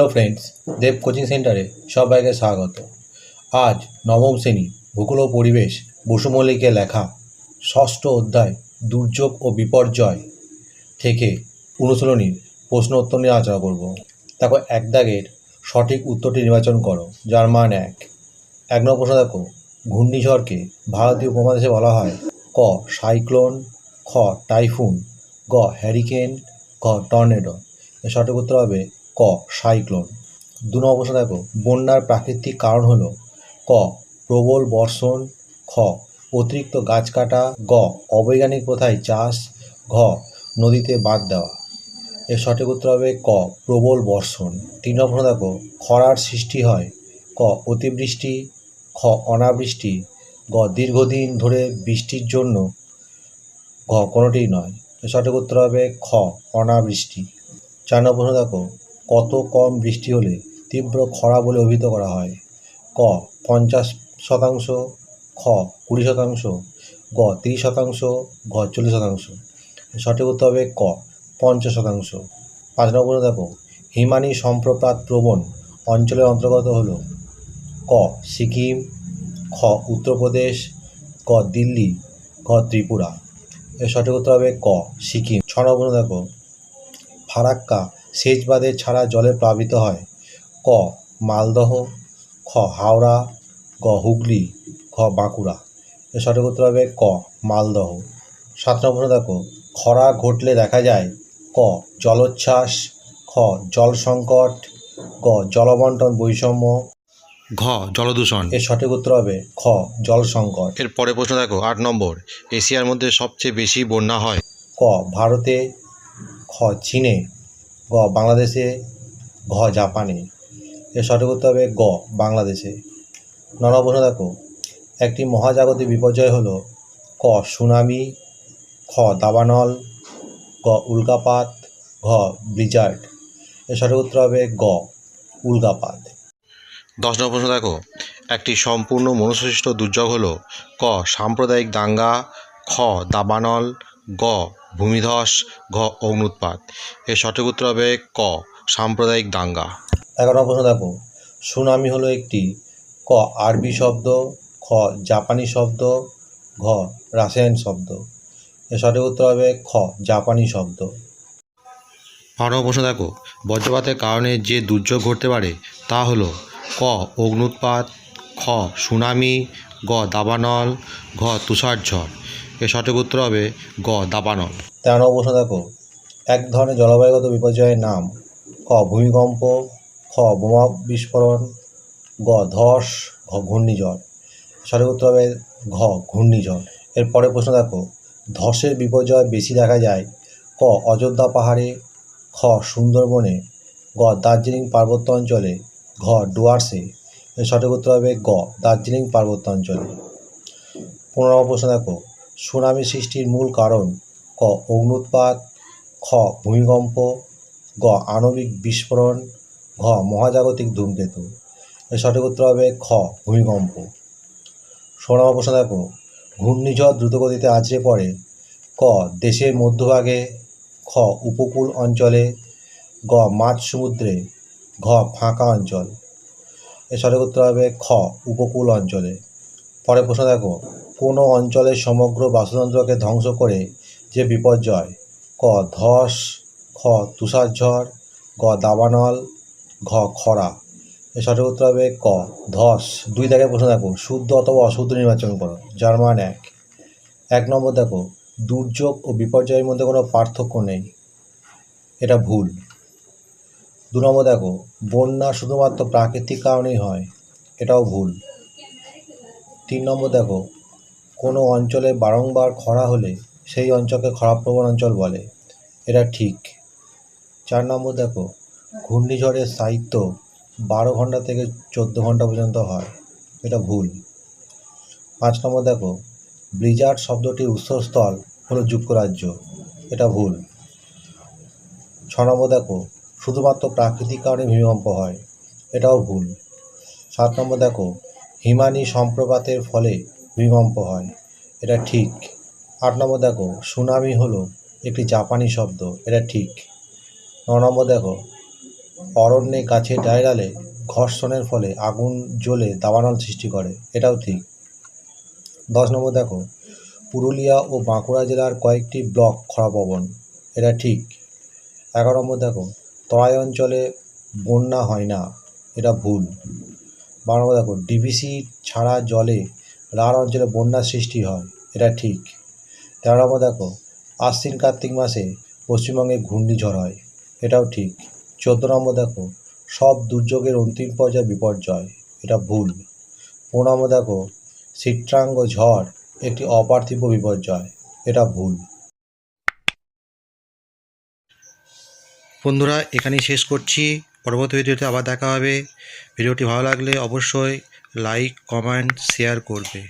Hello friends দেব coaching সেন্টারে সবাইকে স্বাগত। আজ নবম শ্রেণি, ভূগোল পরিবেশ, বসু মল্লিকের লেখা, ষষ্ঠ অধ্যায়, দুর্যোগ ও বিপর্যয় থেকে অনুশীলনীর প্রশ্ন উত্তর নিয়ে আলোচনা করব। দেখো, এক দাগের সঠিক উত্তরটি নির্বাচন করো, যার মান এক। এক নম্বর প্রশ্ন দেখো, ঘূর্ণিঝড়কে ভারতীয় উপমহাদেশে বলা হয় ক, সাইক্লোন, খ, টাইফুন, গ হ্যারিকেন গ টর্নেডো। সঠিক উত্তর হবে ক, সাইক্লোন। দু নম্বর প্রশ্ন দেখো। বন্যার প্রাকৃতিক কারণ হলো ক, প্রবল বর্ষণ, খ, অতিরিক্ত গাছ কাটা, গ, অবৈজ্ঞানিক প্রথায় চাষ, ঘ, নদীতে বাদ দেওয়া। এর সঠিক উত্তর হবে ক, প্রবল বর্ষণ। তিন নম্বর দেখো। খরার সৃষ্টি হয়। ক, অতিবৃষ্টি, খ, অনাবৃষ্টি, গ, দীর্ঘদিন ধরে বৃষ্টির জন্য। ঘ, কোনোটিই নয়। সঠিক উত্তর হবে খ, অনাবৃষ্টি। চার নম্বর দেখো। কত কম বৃষ্টি হলে তীব্র খরা বলে অভিহিত করা হয়। ক, পঞ্চাশ শতাংশ, খ, কুড়ি শতাংশ, গ, তিরিশ শতাংশ, ঘ, চল্লিশ শতাংশ। সঠিক উত্তর হবে ক, পঞ্চাশ শতাংশ। পাঁচ নম্বর দেখো। হিমানি সম্প্রপাত প্রবণ অঞ্চলের অন্তর্গত হল ক, সিকিম, খ, উত্তরপ্রদেশ ক দিল্লি, ঘ, ত্রিপুরা। এর সঠিক উত্তর হবে ক, সিকিম। ছ নম্বর দেখো। ফারাক্কা সেচ বাঁধে ছাড়া জলে প্লাবিত হয়। ক মালদহ খ হাওড়া গ হুগলি খ বাঁকুড়া। এর সঠিক উত্তর হবে ক মালদহ। সাত নম্বর দেখো খরা ঘটলে দেখা যায় ক জলোচ্ছ্বাস খ জল সংকট গ জলবন্টন বৈষম্য। ঘ জলদূষণ। এর সঠিক উত্তর হবে খ জল সংকট। এর পরে প্রশ্ন দেখো আট নম্বর এশিয়ার মধ্যে সবচেয়ে বেশি বন্যা হয়। ক ভারতে খ চীনে। গ, বাংলাদেশে ঘ, জাপানে। এর সঠিক উত্তর হবে গ, বাংলাদেশে। ন নম্বর প্রশ্ন দেখো, একটি মহাজাগতিক বিপর্যয় হলো ক, সুনামি, খ, দাবানল, গ, উল্কাপাত, ঘ, ব্লিজার্ড। এর সঠিক উত্তর হবে গ, উল্কাপাত। দশ নম্বর প্রশ্ন দেখো, একটি সম্পূর্ণ মনুষ্যসৃষ্ট দুর্যোগ হলো ক, সাম্প্রদায়িক দাঙ্গা, খ, দাবানল গ ভূমিধস ঘ অগ্নুৎপাত। এর সঠিক উত্তর হবে ক সাম্প্রদায়িক দাঙ্গা। এগারো প্রশ্ন দেখো। সুনামি হলো একটি ক আরবি শব্দ খ জাপানি শব্দ ঘ রাসায়ন শব্দ। এর সঠিক উত্তর হবে খ জাপানি শব্দ। বারো প্রশ্ন দেখো। বজ্রপাতের কারণে যে দুর্যোগ ঘটতে পারে তা হলো ক অগ্নুৎপাত খ সুনামি গ দাবানল ঘ তুষারঝড়। এর সঠিক উত্তর হবে গ, দাবানল। তেরো নম্বর প্রশ্ন দেখো, এক ধরনের জলবায়ুগত বিপর্যয়ের নাম ক, ভূমিকম্প, খ, বোমা বিস্ফোরণ, গ, ধস, ঘ, ঘূর্ণিঝড়। সঠিক উত্তর হবে ঘ, ঘূর্ণিঝড়। এরপরে প্রশ্ন দেখো, ধসের বিপর্যয় বেশি দেখা যায় ক, অযোধ্যা পাহাড়ে, খ, সুন্দরবনে, গ, দার্জিলিং পার্বত্য অঞ্চলে, ঘ, ডুয়ার্সে। সঠিক উত্তর হবে গ, দার্জিলিং পার্বত্য অঞ্চলে। পনেরো প্রশ্ন দেখো সুনামি সৃষ্টির মূল কারণ ক অগ্নুৎপাত, খ ভূমিকম্প, গ আণবিক বিস্ফোরণ, ঘ মহাজাগতিক ধূমকেতু। এর সঠিক উত্তর হবে খ ভূমিকম্প। ষোলো নম্বর প্রশ্ন দেখো ঘূর্ণিঝড় দ্রুতগতিতে আছড়ে পড়ে। ক দেশের মধ্যভাগে। খ উপকূল অঞ্চলে। গ মাঝ সমুদ্রে। ঘ ফাঁকা অঞ্চল। এর সঠিক উত্তর হবে খ উপকূল অঞ্চলে। পরে প্রশ্ন দেখো। কোনো অঞ্চলের সমগ্র বাস্তুতন্ত্রকে ধ্বংস করে যে বিপর্যয়? ক, ধস, খ তুষারঝড় গ, দাবানল, ঘ, খরা। এর সঠিক উত্তর হবে ক, ধস। দুই দাগে প্রশ্ন দেখো। শুদ্ধ অথবা অশুদ্ধ নির্বাচন করো। যার মান এক। এক নম্বর দেখো। দুর্যোগ ও বিপর্যয়ের মধ্যে কোনো পার্থক্য নেই। এটা ভুল। দু নম্বর দেখো। বন্যা শুধুমাত্র প্রাকৃতিক কারণেই হয়। এটাও ভুল। তিন নম্বর দেখো। কোনো অঞ্চলে বারংবার খরা হলে সেই অঞ্চলকে খরাপ্রবণ অঞ্চল বলে। এটা ঠিক। চার নম্বর দেখো, ঘূর্ণিঝড়ের সাহিত্য বারো ঘণ্টা থেকে চোদ্দ ঘণ্টা পর্যন্ত হয়। এটা ভুল। পাঁচ নম্বর দেখো, ব্লিজার্ড শব্দটির উৎসস্থল হলো যুক্তরাজ্য। এটা ভুল। ছ নম্বর দেখো, শুধুমাত্র প্রাকৃতিক কারণে ভূমিকম্প হয়। এটাও ভুল। সাত নম্বর দেখো, হিমানি সম্প্রপাতের ফলে ভূমিকম্প হয়। এটা ঠিক। আট নম্বর দেখো, সুনামি হলো একটি জাপানি শব্দ, এটা ঠিক। ন নম্বর দেখো, অরণ্যে গাছে ডালে ঘর্ষণের ফলে আগুন জ্বলে দাবানল সৃষ্টি করে, এটাও ঠিক। দশ নম্বর দেখো, পুরুলিয়া ও বাঁকুড়া জেলার কয়েকটি ব্লক খরাপ্রবণ এটা ঠিক। এগারো নম্বর দেখো তরাই অঞ্চলে বন্যা হয় না, এটা ভুল। বারো নম্বর দেখো ডিভিসি ছাড়া জলে রাঢ় অঞ্চলে বন্যার সৃষ্টি হয়, এটা ঠিক। তেরো নম্বর দেখো, আশ্বিন কার্তিক মাসে পশ্চিমবঙ্গে ঘূর্ণিঝড় হয়, এটাও ঠিক। চোদ্দ নম্বর দেখো, সব দুর্যোগের অন্তিম পর্যায়ে বিপর্যয়, এটা ভুল। পনেরো নম্বর দেখো, চিত্রাঙ্গ ঝড় একটি অপার্থিব বিপর্যয়, এটা ভুল। বন্ধুরা, এখানেই শেষ করছি। পরবর্তী ভিডিওতে আবার দেখা হবে। ভিডিওটি ভালো লাগলে অবশ্যই লাইক কমেন্ট শেয়ার করবে